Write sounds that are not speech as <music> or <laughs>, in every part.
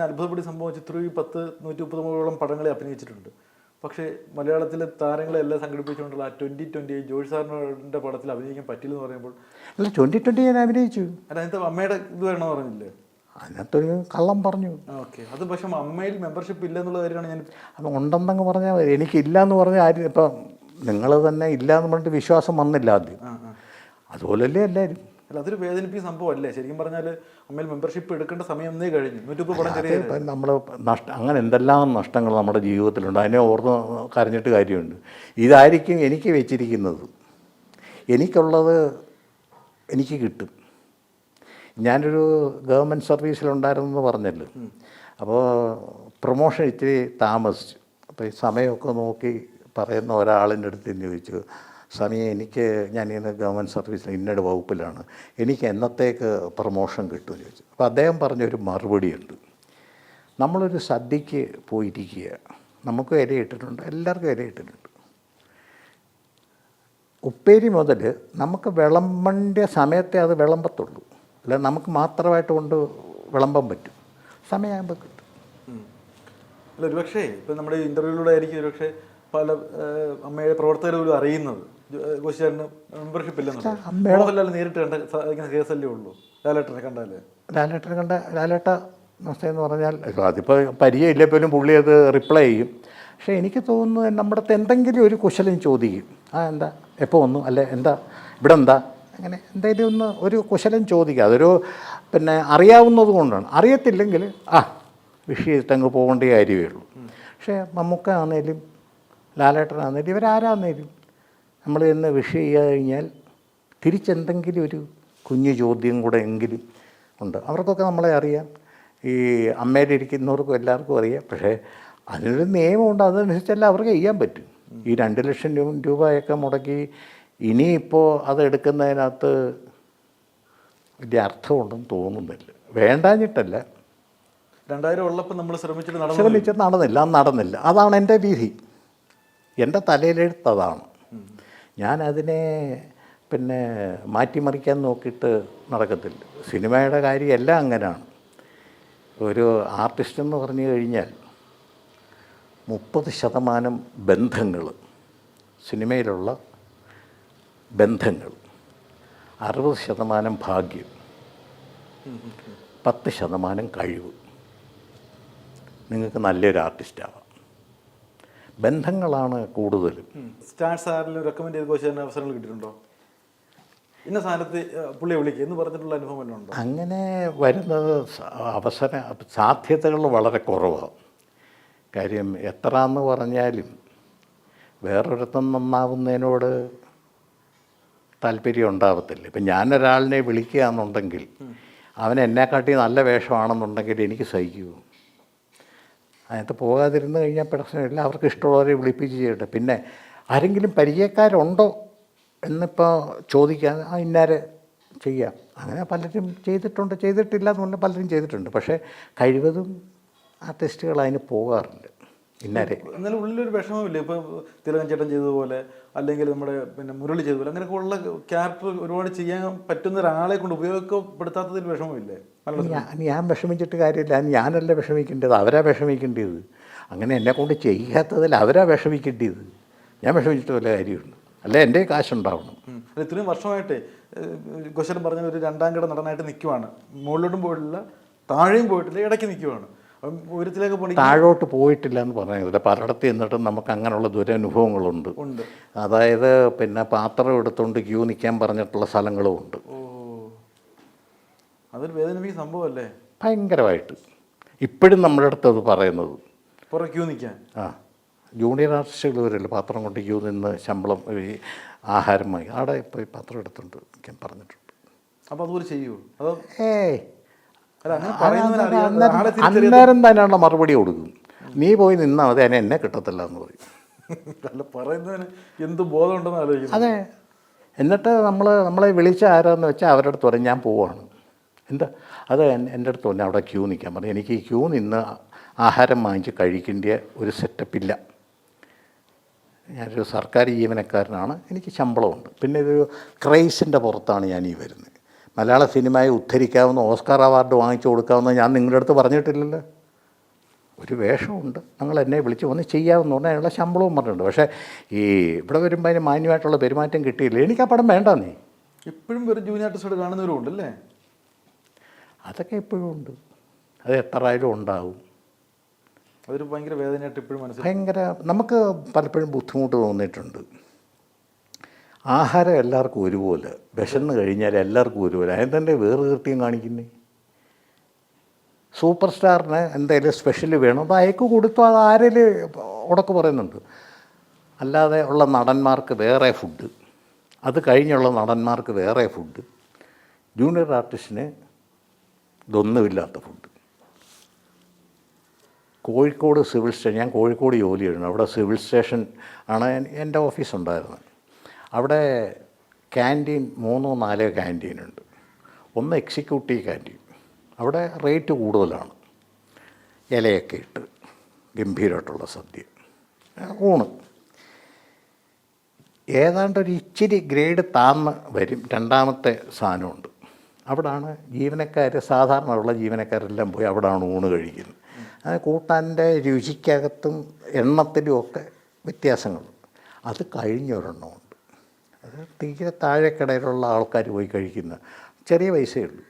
എന്നെ അത്ഭുതപ്പെടി സംഭവം ചിത്ര ഈ പത്ത് നൂറ്റി മുപ്പതോളം പടങ്ങളെ അഭിനയിച്ചിട്ടുണ്ട്. പക്ഷേ മലയാളത്തിലെ താരങ്ങളെ എല്ലാം സംഘടിപ്പിച്ചുകൊണ്ടുള്ള ആ ട്വന്റി ട്വന്റി ജോഷി സാറിന്റെ പടത്തിൽ അഭിനയിക്കാൻ പറ്റില്ലെന്ന് പറയുമ്പോൾ അല്ല ട്വന്റി ട്വന്റി ഞാൻ അഭിനയിച്ചു. അല്ല അതിനകത്ത് അമ്മയുടെ ഇത് വേണമെന്ന് പറഞ്ഞില്ലേ? അതിനകത്തൊരു കള്ളം പറഞ്ഞു. ഓക്കെ. അത് പക്ഷെ അമ്മയിൽ മെമ്പർഷിപ്പ് ഇല്ല എന്നുള്ള കാര്യമാണ് ഞാൻ അത് ഉണ്ടെന്നങ്ങ് പറഞ്ഞാൽ മതി. എനിക്കില്ല എന്ന് പറഞ്ഞാൽ ആരും ഇപ്പം നിങ്ങൾ തന്നെ ഇല്ല എന്ന് പറഞ്ഞിട്ട് വിശ്വാസം വന്നില്ല ആദ്യം. അതുപോലല്ലേ എല്ലാവരും അല്ല അതൊരു വേദനിപ്പിക്കുന്ന സംഭവമല്ലേ? ശരിക്കും പറഞ്ഞാൽ അമ്മയിൽ മെമ്പർഷിപ്പ് എടുക്കേണ്ട സമയം എന്നേ കഴിഞ്ഞു. നൂറ്റിപ്പത് പടം ചെറിയ നമ്മൾ നഷ്ട അങ്ങനെ എന്തെല്ലാം നഷ്ടങ്ങൾ നമ്മുടെ ജീവിതത്തിലുണ്ട് അതിനെ ഓർന്ന് കരഞ്ഞിട്ട് കാര്യമുണ്ട്. ഇതായിരിക്കും എനിക്ക് വെച്ചിരിക്കുന്നത്. എനിക്കുള്ളത് എനിക്ക് കിട്ടും. ഞാനൊരു ഗവൺമെന്റ് സർവീസിലുണ്ടായിരുന്നെന്ന് പറഞ്ഞല്ലോ. അപ്പോൾ പ്രൊമോഷൻ ഇത്തിരി താമസിച്ചു. അപ്പോൾ ഈ സമയമൊക്കെ നോക്കി പറയുന്ന ഒരാളിന്റെ അടുത്ത് ചോദിച്ചു സമയം എനിക്ക് ഞാൻ ഇന്ന് ഗവൺമെന്റ് സർവീസിൽ ഇന്നയുടെ വകുപ്പിലാണ്. എനിക്ക് എന്നത്തേക്ക് പ്രൊമോഷൻ കിട്ടുമെന്ന് ചോദിച്ചു. അപ്പോൾ അദ്ദേഹം പറഞ്ഞൊരു മറുപടിയുണ്ട്. നമ്മളൊരു സദ്യക്ക് പോയിരിക്കുക. നമുക്ക് ഇട്ടിട്ടുണ്ട് എല്ലാവർക്കും ഇര ഇട്ടിട്ടുണ്ട് ഉപ്പേരി മുതൽ നമുക്ക് വിളമ്പേണ്ട സമയത്തെ അത് വിളമ്പത്തുള്ളൂ. അല്ല നമുക്ക് മാത്രമായിട്ട് കൊണ്ട് വിളമ്പാൻ പറ്റും. സമയമാകുമ്പോൾ കിട്ടും. അല്ല ഒരുപക്ഷേ ഇപ്പം നമ്മുടെ ഇന്റർവ്യൂവിലൂടെ ആയിരിക്കും ഒരുപക്ഷെ പല അമ്മയുടെ പ്രവർത്തകർ പോലും അറിയുന്നത്. കോശിച്ചാറിന് മെമ്പർഷിപ്പ് ഇല്ലെന്നുള്ളത് നേരിട്ട് കണ്ട സ- ഇങ്ങനെ കേസല്ലേ ഉള്ളൂ? ലാലേട്ടനെ കണ്ടാലേ. ലാലേട്ടനെ കണ്ട ലാലേട്ട നമസ്തേ എന്ന് പറഞ്ഞാൽ അതിപ്പോൾ പരിചയമില്ല പോലും പുള്ളി അത് റിപ്ലൈ ചെയ്യും. പക്ഷേ എനിക്ക് തോന്നുന്നത് നമ്മുടെ അടുത്ത് എന്തെങ്കിലും ഒരു കുശലം ചോദിക്കും. ആ എന്താ എപ്പോൾ വന്നു? അല്ലെ എന്താ ഇവിടെ എന്താ? അങ്ങനെ എന്തെങ്കിലും ഒന്ന് ഒരു കുശലം ചോദിക്കുക അതൊരു പിന്നെ അറിയാവുന്നത് കൊണ്ടാണ്. അറിയത്തില്ലെങ്കിൽ ആ വിഷയത്തിൽ അങ്ങ് പോകേണ്ട കാര്യമേ ഉള്ളൂ. പക്ഷേ മമ്മൂക്ക ആണേലും ലാലേട്ടനാണേലും ഇവരാരാന്നേരും? നമ്മൾ ഇന്ന് വിഷയം ചെയ്യാതെ കഴിഞ്ഞാൽ തിരിച്ചെന്തെങ്കിലും ഒരു കുഞ്ഞു ചോദ്യം കൂടെ എങ്കിലും ഉണ്ട്. അവർക്കൊക്കെ നമ്മളെ അറിയാം. ഈ അമ്മയിൽ ഇരിക്കുന്നവർക്കും എല്ലാവർക്കും അറിയാം. പക്ഷേ അതിനൊരു നിയമമുണ്ട് അതനുസരിച്ചല്ല അവർക്ക് ചെയ്യാൻ പറ്റും. ഈ രണ്ട് ലക്ഷം രൂപ രൂപയൊക്കെ മുടക്കി ഇനിയിപ്പോൾ അതെടുക്കുന്നതിനകത്ത് വലിയ അർത്ഥമുണ്ടെന്ന് തോന്നുന്നില്ല. വേണ്ടാഞ്ഞിട്ടല്ല. രണ്ടായിരം ഉള്ളപ്പോൾ നമ്മൾ ശ്രമിച്ചിട്ട് ശ്രമിച്ചിട്ട് നടന്നില്ല. അത് നടന്നില്ല. അതാണ് എന്റെ വിധി. എന്റെ തലയിലെടുത്തതാണ് ഞാനതിനെ പിന്നെ മാറ്റിമറിക്കാൻ നോക്കിയിട്ട് നടക്കത്തില്ല. സിനിമയുടെ കാര്യം എല്ലാം അങ്ങനെയാണ് ഒരു ആർട്ടിസ്റ്റ് എന്ന് പറഞ്ഞു കഴിഞ്ഞാൽ മുപ്പത് ശതമാനം ബന്ധങ്ങൾ സിനിമയിലുള്ള ബന്ധങ്ങൾ അറുപത് ശതമാനം ഭാഗ്യം പത്ത് ശതമാനം കഴിവ്. നിങ്ങൾക്ക് നല്ലൊരു ആർട്ടിസ്റ്റ് ആവാം ബന്ധങ്ങളാണ് കൂടുതൽ. സ്റ്റാർസ് ആരെങ്കിലും റെക്കമെൻഡ് ചെയ്ത് കോശിച്ചാറിന് അവസരങ്ങൾ കിട്ടിയിട്ടുണ്ടോ? ഇന്ന സ്ഥാനത്ത് പുള്ളിയെ വിളിക്കുക എന്ന് പറഞ്ഞിട്ടുള്ള അനുഭവം ഉണ്ടോ? അങ്ങനെ വരുന്നത് അവസര സാധ്യതകൾ വളരെ കുറവാണ് കാര്യം എത്ര എന്ന് പറഞ്ഞാലും വേറൊരുത്തം നന്നാവുന്നതിനോട് താല്പര്യം ഉണ്ടാവത്തില്ല. ഇപ്പം ഞാനൊരാളിനെ വിളിക്കുക എന്നുണ്ടെങ്കിൽ അവൻ എന്നെക്കാട്ടി നല്ല വേഷമാണെന്നുണ്ടെങ്കിൽ എനിക്ക് സഹിക്കുമോ അതിനകത്ത് പോകാതിരുന്ന് കഴിഞ്ഞാൽ പ്രശ്നമില്ല അവർക്ക് ഇഷ്ടമുള്ളവരെ വിളിപ്പിച്ച് ചെയ്യട്ടെ. പിന്നെ ആരെങ്കിലും പരിചയക്കാരുണ്ടോ എന്നിപ്പോൾ ചോദിക്കാൻ ആ ഇന്നാരെ ചെയ്യാം? അങ്ങനെ പലരും ചെയ്തിട്ടുണ്ട്. ചെയ്തിട്ടില്ല എന്ന് പലരും ചെയ്തിട്ടുണ്ട്. പക്ഷേ കഴിവതും ആർട്ടിസ്റ്റുകൾ അതിന് ഇന്നാരെ എന്നാലും ഉള്ളിലൊരു വിഷമമില്ല? ഇപ്പൊ തിലകൻ ചേട്ടൻ ചെയ്തതുപോലെ അല്ലെങ്കിൽ നമ്മുടെ പിന്നെ മുരളി ചെയ്തതുപോലെ അങ്ങനെയൊക്കെ ഉള്ള ക്യാരക്ടർ ഒരുപാട് ചെയ്യാൻ പറ്റുന്ന ഒരാളെ കൊണ്ട് ഉപയോഗപ്പെടുത്താത്തതിൽ വിഷമമില്ലേ? ഞാൻ ഞാൻ വിഷമിച്ചിട്ട് കാര്യമില്ല. ഞാനല്ല വിഷമിക്കേണ്ടത് അവരാ വിഷമിക്കേണ്ടത്. അങ്ങനെ എന്നെ കൊണ്ട് ചെയ്യാത്തതിൽ അവരാ വിഷമിക്കേണ്ടത്. ഞാൻ വിഷമിച്ചിട്ട് വല്ല കാര്യമുണ്ട്? അല്ല എന്റെ കാശുണ്ടാവണം. അല്ല ഇത്രയും വർഷമായിട്ട് ഗോശലം പറഞ്ഞ ഒരു രണ്ടാം കിട നടനായിട്ട് നിൽക്കുവാണ് മുകളിലോട്ടും പോയിട്ടില്ല താഴെയും പോയിട്ടില്ല ഇടയ്ക്ക് നിൽക്കുവാണ് ഉയരത്തിലേക്ക് താഴോട്ട് പോയിട്ടില്ല എന്ന് പറയുന്നത്. പലയിടത്ത് എന്നിട്ടും നമുക്ക് അങ്ങനെയുള്ള ദുരനുഭവങ്ങളുണ്ട്. അതായത് പിന്നെ പാത്രം എടുത്തുകൊണ്ട് ക്യൂ നിൽക്കാൻ പറഞ്ഞിട്ടുള്ള സ്ഥലങ്ങളും ഉണ്ട്. അതൊരു വേദനിപ്പിക്കുന്ന സംഭവമല്ലേ? ഭയങ്കരമായിട്ട്. ഇപ്പോഴും നമ്മുടെ അടുത്ത് അത് പറയുന്നത്. പുറ ക്യൂ നിൽക്കാൻ ആ. ജൂനിയർ ആർട്ടിസ്റ്റുകൾ വരില്ല പാത്രം കൊണ്ട് ക്യൂ നിന്ന് ശമ്പളം ഈ ആഹാരം വാങ്ങി. അവിടെ പോയി പാത്രം എടുത്തുകൊണ്ട് നിൽക്കാൻ പറഞ്ഞിട്ടുണ്ട്. അപ്പോൾ അതുപോലെ ചെയ്യുമോ അതോ ഏയ്. അന്നേരം- തന്നെയാണല്ലോ തന്നെയുള്ള മറുപടി കൊടുക്കും. നീ പോയി നിന്നാൽ മതി അതിനെ എന്നെ കിട്ടത്തില്ല എന്ന് പറയും. <laughs> അല്ല പറയുന്നതിന് എന്ത് ബോധമുണ്ടെന്ന് ആലോചിക്കുന്നു. അതെ. എന്നിട്ട് നമ്മൾ നമ്മളെ വിളിച്ച ആരാന്ന് വെച്ചാൽ അവരുടെ അടുത്ത് പറയും ഞാൻ പോവാണ്. എന്താ? അത് എന്റെ അടുത്ത് തന്നെ അവിടെ ക്യൂ നിൽക്കാൻ പറഞ്ഞു. എനിക്ക് ഈ ക്യൂ നിന്ന് ആഹാരം വാങ്ങിച്ച് കഴിക്കേണ്ട ഒരു സെറ്റപ്പ് ഇല്ല. ഞാനൊരു സർക്കാർ ജീവനക്കാരനാണ്. എനിക്ക് ശമ്പളമുണ്ട്. പിന്നെ ഇതൊരു ക്രൈസിന്റെ പുറത്താണ് ഞാൻ ഈ വരുന്നത്. മലയാള സിനിമയെ ഉദ്ധരിക്കാവുന്ന ഓസ്കാർ അവാർഡ് വാങ്ങിച്ചു കൊടുക്കാവുന്ന ഞാൻ നിങ്ങളുടെ അടുത്ത് പറഞ്ഞിട്ടില്ലല്ലോ. ഒരു വേഷമുണ്ട്. നിങ്ങൾ എന്നെ വിളിച്ച് വന്ന് ചെയ്യാമെന്ന് പറഞ്ഞാൽ അതിനുള്ള ശമ്പളവും പറഞ്ഞിട്ടുണ്ട്. പക്ഷേ ഈ ഇവിടെ വരുമ്പോൾ അതിന് മാന്യമായിട്ടുള്ള പെരുമാറ്റം കിട്ടിയില്ല. എനിക്ക് ആ പടം വേണ്ട നീ. എപ്പോഴും വെറും ജൂനിയർ ആർട്ടിസ്റ്റോട് കാണുന്നവരും ഉണ്ടല്ലേ? അതൊക്കെ എപ്പോഴും ഉണ്ട്. അത് എത്ര ആയാലും ഉണ്ടാവും. അതൊരു ഭയങ്കര വേദനയായിട്ട് ഇപ്പോഴും മനസ്സിലായി. ഭയങ്കര നമുക്ക് പലപ്പോഴും ബുദ്ധിമുട്ട് തോന്നിയിട്ടുണ്ട്. ആഹാരം എല്ലാവർക്കും ഒരുപോലെ. വിശന്ന് കഴിഞ്ഞാൽ എല്ലാവർക്കും ഒരുപോലെ. അതിന് തന്നെ വേറെ കൃത്യം കാണിക്കുന്നേ? സൂപ്പർ സ്റ്റാറിന് എന്തെങ്കിലും സ്പെഷ്യൽ വേണം? അത് അയക്ക് കൊടുത്തു? അത് ആരെങ്കിലും ഉടക്ക് പറയുന്നുണ്ട്. അല്ലാതെ ഉള്ള നടന്മാർക്ക് വേറെ ഫുഡ് അത് കഴിഞ്ഞുള്ള നടന്മാർക്ക് വേറെ ഫുഡ് ജൂനിയർ ആർട്ടിസ്റ്റിന് ഇതൊന്നുമില്ലാത്ത ഫുഡ് കോഴിക്കോട് സിവിൽ സ്റ്റേഷൻ ഞാൻ കോഴിക്കോട് ജോലി ചെയ്യുന്നു. അവിടെ സിവിൽ സ്റ്റേഷൻ ആണ് എന്റെ ഓഫീസ് ഉണ്ടായിരുന്നത്. അവിടെ ക്യാന്റീൻ മൂന്നോ നാലോ ക്യാന്റീൻ ഉണ്ട്. ഒന്ന് എക്സിക്യൂട്ടീവ് ക്യാന്റീൻ. അവിടെ റേറ്റ് കൂടുതലാണ്. ഇലയൊക്കെ ഇട്ട് ഗംഭീരമായിട്ടുള്ള സദ്യ. ഊണ്. ഏതാണ്ട് ഒരു ഇച്ചിരി ഗ്രേഡ് താന്ന് വരും. രണ്ടാമത്തെ സാധനമുണ്ട്. അവിടാണ് ജീവനക്കാർ സാധാരണ ഉള്ള ജീവനക്കാരെല്ലാം പോയി അവിടാണ് ഊണ് കഴിക്കുന്നത്. അത് കൂട്ടാന്റെ രുചിക്കകത്തും എണ്ണത്തിലും ഒക്കെ വ്യത്യാസങ്ങൾ അത് കഴിഞ്ഞൊരെണ്ണമുണ്ട് തീരെ താഴെക്കിടയിലുള്ള ആൾക്കാർ പോയി കഴിക്കുന്ന. ചെറിയ പൈസയേ ഉള്ളൂ.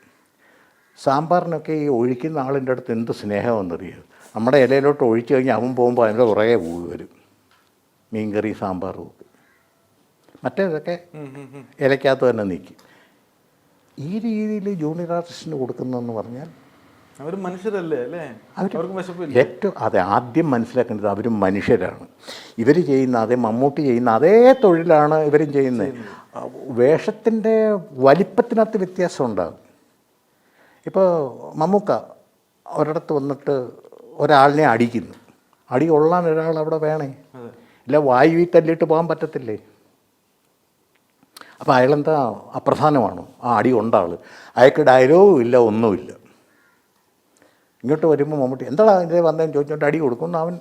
സാമ്പാറിനൊക്കെ ഈ ഒഴിക്കുന്ന ആളിന്റെ അടുത്ത് എന്ത് സ്നേഹമെന്നറിയോ നമ്മുടെ ഇലയിലോട്ട് ഒഴിച്ചു കഴിഞ്ഞാൽ അവൻ പോകുമ്പോൾ അതിന്റെ പുറകെ പോയി വരും മീൻകറി സാമ്പാറും ഒക്കെ. മറ്റേതൊക്കെ ഇലയ്ക്കകത്ത് തന്നെ നീക്കി ഈ രീതിയിൽ ജൂനിയർ ആർട്ടിസ്റ്റിന് കൊടുക്കുന്നതെന്ന് പറഞ്ഞാൽ അവർ മനുഷ്യരല്ലേ അല്ലേ? അവർക്ക് ഏറ്റവും അതെ ആദ്യം മനസ്സിലാക്കേണ്ടത് അവരും മനുഷ്യരാണ്. ഇവർ ചെയ്യുന്ന അതേ മമ്മൂട്ടി ചെയ്യുന്ന അതേ തൊഴിലാണ് ഇവരും ചെയ്യുന്നത്. വേഷത്തിന്റെ വലിപ്പത്തിനകത്ത് വ്യത്യാസം ഉണ്ടാകും. ഇപ്പോൾ മമ്മൂക്ക ഒരിടത്ത് വന്നിട്ട് ഒരാളിനെ അടിക്കുന്നു. അടി കൊള്ളാൻ ഒരാൾ അവിടെ വേണേ. ഇല്ല വായുവിൽ തല്ലിയിട്ട് പോകാൻ പറ്റത്തില്ലേ? അപ്പോൾ അയാളെന്താ അപ്രധാനമാണോ? ആ അടി കൊണ്ടാൾ അയാൾക്ക് ഡയലോഗും ഇല്ല ഒന്നുമില്ല. ഇങ്ങോട്ട് വരുമ്പോൾ മമ്മൂട്ടി എന്താടാ അതിന്റെ വന്നതെന്ന് ചോദിച്ചോണ്ട് അടി കൊടുക്കുന്നു? അവൻ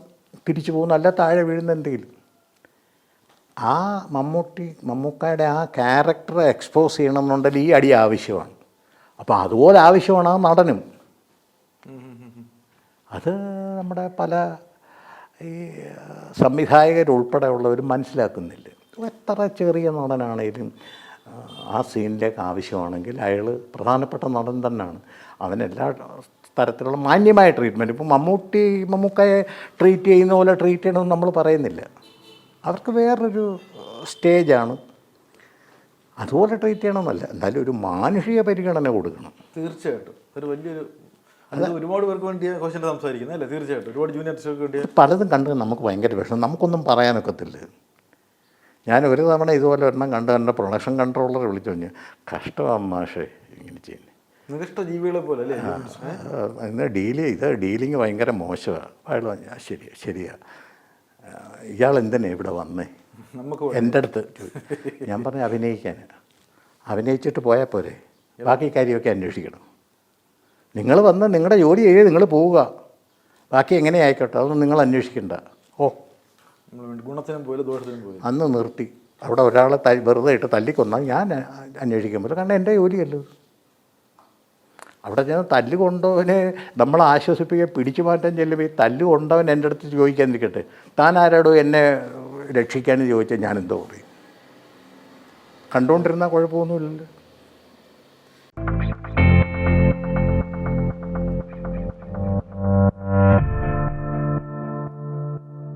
തിരിച്ചു പോകുന്നു. അല്ല താഴെ വീഴുന്ന എന്തെങ്കിലും? ആ മമ്മൂട്ടി മമ്മൂക്കയുടെ ആ ക്യാരക്ടർ എക്സ്പോസ് ചെയ്യണമെന്നുണ്ടെങ്കിൽ ഈ അടി ആവശ്യമാണ്. അപ്പോൾ അതുപോലെ ആവശ്യമാണ് ആ നടനും. അത് നമ്മുടെ പല ഈ സംവിധായകരുൾപ്പെടെ മനസ്സിലാക്കുന്നില്ല. എത്ര ചെറിയ നടനാണേലും ആ സീനിലേക്ക് ആവശ്യമാണെങ്കിൽ അയാൾ പ്രധാനപ്പെട്ട നടൻ തന്നെയാണ്. അവനെല്ലാ തരത്തിലുള്ള മാന്യമായ ട്രീറ്റ്മെന്റ് ഇപ്പം മമ്മൂട്ടി മമ്മൂക്കയെ ട്രീറ്റ് ചെയ്യുന്ന പോലെ ട്രീറ്റ് ചെയ്യണമെന്ന് നമ്മൾ പറയുന്നില്ല. അവർക്ക് വേറൊരു സ്റ്റേജാണ് അതുപോലെ ട്രീറ്റ് ചെയ്യണമെന്നല്ല. എന്നാലും ഒരു മാനുഷിക പരിഗണന കൊടുക്കണം. തീർച്ചയായിട്ടും. ഒരു വലിയൊരു ഒരുപാട് പേർക്ക് വേണ്ടിയ ക്വസ്റ്റ്യൻ സംസാരിക്കുന്നത് അല്ലേ? തീർച്ചയായിട്ടും. ഒരുപാട് ജൂനിയർ വേണ്ടി. പലതും കണ്ട് നമുക്ക് ഭയങ്കര വിഷമം. നമുക്കൊന്നും പറയാനൊക്കത്തില്ല. ഞാൻ ഒരു തവണ ഇതുപോലെ ഒരെണ്ണം കണ്ട് എന്റെ പ്രൊഡക്ഷൻ കൺട്രോളറെ വിളിച്ചു കഴിഞ്ഞാൽ കഷ്ടമാണ് മാഷേ ഇങ്ങനെ ചെയ്യുന്നത്. നികഷ്ട ജീവികളെ പോലെ അല്ലേ ഇന്ന് ഡീൽ ചെയ്ത് ഡീലിങ് ഭയങ്കര മോശമാണ് അയാൾ പറഞ്ഞു "ആ, ശരിയാ ശരിയാ. ഇയാൾ എന്തിനാ ഇവിടെ വന്നേ? നമുക്ക് എന്റെ അടുത്ത് ഞാൻ പറഞ്ഞു അഭിനയിക്കാൻ അഭിനയിച്ചിട്ട് പോയാൽ പോരെ. ബാക്കി കാര്യമൊക്കെ അന്വേഷിക്കണം. നിങ്ങൾ വന്ന് നിങ്ങളുടെ ജോലി ചെയ്ത് നിങ്ങൾ പോവുക. ബാക്കി എങ്ങനെ ആയിക്കോട്ടെ അതൊന്നും നിങ്ങൾ അന്വേഷിക്കണ്ട. ഓ. ഗുണത്തിനും പോയി ദോഷത്തിനും പോയി അന്ന് നിർത്തി. അവിടെ ഒരാളെ വെറുതെ ഇട്ട് തല്ലിക്കൊന്നാൽ ഞാൻ അന്വേഷിക്കാൻ പറ്റും കാരണം എന്റെ ജോലിയല്ലോ അവിടെ ചെന്ന് തല്ല് കൊണ്ടവനെ നമ്മൾ ആശ്വസിപ്പിക്കുക പിടിച്ചു മാറ്റാൻ ചെല്ലുമ്പോൾ ഈ തല്ല് കൊണ്ടവൻ എന്റെ അടുത്ത് നിൽക്കട്ടെ? താൻ ആരോടോ എന്നെ രക്ഷിക്കാമെന്ന് ചോദിച്ചാൽ ഞാനെന്തോ പറയും. കണ്ടുകൊണ്ടിരുന്നാൽ കുഴപ്പമൊന്നുമില്ലല്ലോ.